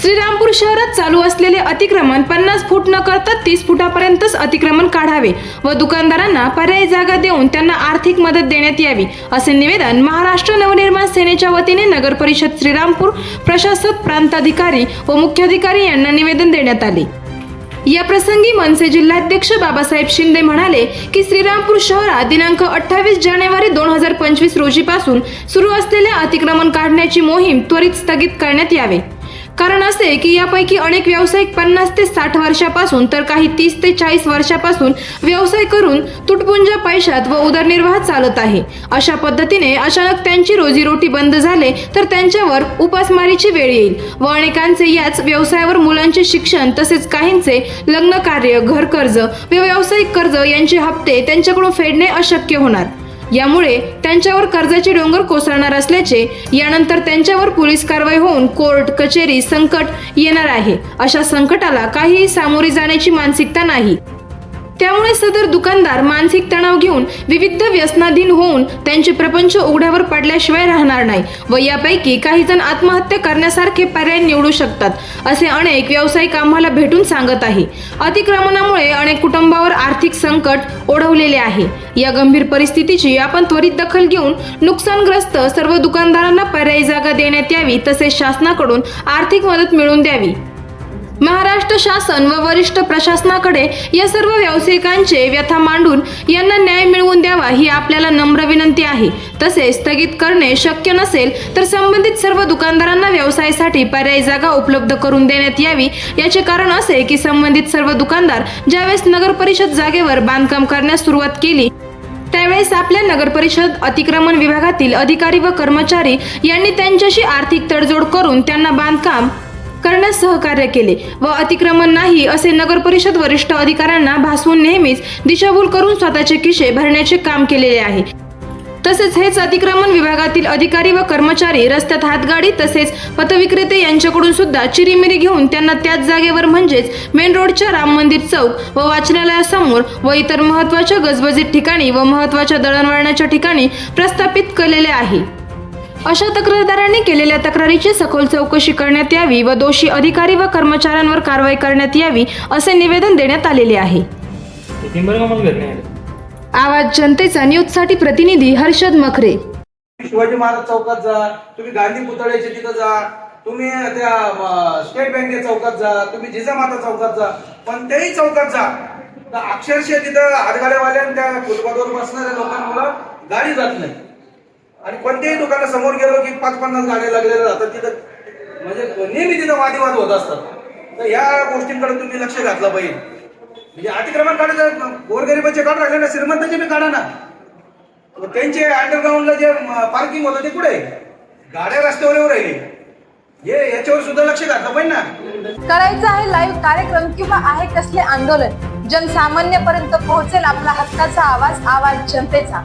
श्रीरामपूर शहरात चालू असलेले अतिक्रमण पन्नास फूट न करता तीस फुटापर्यंतच अतिक्रमण काढावे व दुकानदारांना पर्यायी जागा देऊन त्यांना आर्थिक मदत देण्यात यावी असे निवेदन महाराष्ट्र नवनिर्माण सेनेच्या वतीने नगर परिषद श्रीरामपूर प्रशासक प्रांताधिकारी व मुख्याधिकारी यांना निवेदन देण्यात आले. या प्रसंगी मनसे जिल्हाध्यक्ष बाबासाहेब शिंदे म्हणाले की श्रीरामपूर शहरात दिनांक अठ्ठावीस जानेवारी दोन हजार पंचवीस रोजीपासून सुरू असलेल्या अतिक्रमण काढण्याची मोहीम त्वरित स्थगित करण्यात यावे. कारण असे की यापैकी अनेक व्यावसायिक पन्नास ते साठ वर्षापासून तर काही तीस ते चाळीस वर्षापासून व्यवसाय करून तुटपुंजा पैशात व उदरनिर्वाह चालत आहे. अशा पद्धतीने अचानक त्यांची रोजीरोटी बंद झाले तर त्यांच्यावर उपासमारीची वेळ येईल व अनेकांचे याच व्यवसायावर मुलांचे शिक्षण तसेच काहींचे लग्न कार्य घर कर्ज व व्यावसायिक कर्ज यांचे हप्ते त्यांच्याकडून फेडणे अशक्य होणार. यामुळे त्यांच्यावर कर्जाचे डोंगर कोसळणार असल्याचे यानंतर त्यांच्यावर पोलीस कारवाई होऊन कोर्ट कचेरी संकट येणार आहे. अशा संकटाला काहीही सामोरे जाण्याची मानसिकता नाही. त्यामुळे सदर दुकानदार मानसिक तणाव घेऊन विविध व्यसनाधीन होऊन त्यांचे प्रपंच उघड्यावर पडल्याशिवाय राहणार नाही व यापैकी काही जण आत्महत्या करण्यासारखे पर्याय निवडू शकतात असे अनेक व्यावसायिक आम्हाला भेटून सांगत आहे. अतिक्रमणामुळे अनेक कुटुंबावर आर्थिक संकट ओढवलेले आहे. या गंभीर परिस्थितीची आपण त्वरित दखल घेऊन नुकसानग्रस्त सर्व दुकानदारांना पर्यायी जागा देण्यात यावी तसेच शासनाकडून आर्थिक मदत मिळवून द्यावी. महाराष्ट्र शासन व वरिष्ठ प्रशासनाकडे या सर्व व्यावसायिकांचे व्यथा मांडून यांना न्याय मिळवून द्यावा ही आपल्याला नम्र विनंती आहे. तसेच स्थगित करणे शक्य नसेल तर संबंधित सर्व दुकानदारांना व्यवसायासाठी पर्यायी जागा उपलब्ध करून देण्यात यावी. याचे कारण असे की संबंधित सर्व दुकानदार ज्यावेळेस नगर परिषद जागेवर बांधकाम करण्यास सुरुवात केली त्यावेळेस आपल्या नगर परिषद अतिक्रमण विभागातील अधिकारी व कर्मचारी यांनी त्यांच्याशी आर्थिक तडजोड करून त्यांना बांधकाम करण्यास सहकार्य केले व अतिक्रमण नाही असे नगर परिषद वरिष्ठ अधिकाऱ्यांना भासवून नेहमीच दिशाभूल करून स्वतःचे किशे भरण्याचे काम केलेले आहे. तसेच हेच अतिक्रमण विभागातील अधिकारी व कर्मचारी रस्त्यात हातगाडी तसेच पथविक्रेते यांच्याकडून सुद्धा चिरीमिरी घेऊन त्यांना त्याच जागेवर म्हणजेच मेन रोडच्या राम मंदिर चौक व वाचनालयासमोर व इतर महत्त्वाच्या गजबजीत ठिकाणी व महत्त्वाच्या दळणवळणाच्या ठिकाणी प्रस्थापित केलेले आहे. अशा तक्रारदारांनी केलेल्या तक्रारीची सखोल चौकशी करण्यात यावी व दोषी अधिकारी व कर्मचाऱ्यांवर कारवाई करण्यात यावी असे निवेदन देण्यात आलेले आहे. आवाज जनतेचा न्यूजसाठी प्रतिनिधी हर्षद मखरे. शिवाजी महाराज चौकात जा तुम्ही गांधी पुतळ्याच्या तिथं जा तुम्ही त्या स्टेट बँके चौकात जा तुम्ही जिजामाता चौकात जा कोणत्याही चौकात जा. तर अक्षरशः तिथं हातगाड्यावाल्या त्या फुटपाथवर बसणाऱ्या लोकांना गाडी जात नाही. आणि कोणत्याही दुकाना समोर गेलो की पाच पन्नास गाड्या लागलेल्या राहतात तिथं म्हणजे नेहमी तिथं वादिवाद होत असतात. तर या गोष्टींकडे तुम्ही लक्ष घातलं पाहिजे. म्हणजे अतिक्रमण काढायचं गोरगरिबाचे काढ राहिले ना श्रीमंताचे मी काढा ना. मग त्यांचे अंडरग्राऊंडला जे पार्किंग होतं ते कुठे? गाड्या रस्त्यावर राहिले. हे याच्यावर सुद्धा लक्ष घातलं पाहिजे ना. करायचं आहे लाईव्ह कार्यक्रम किंवा आहे कसले आंदोलन जनसामान्यपर्यंत पोहोचेल आपला हक्काचा आवाज आवाज जनतेचा.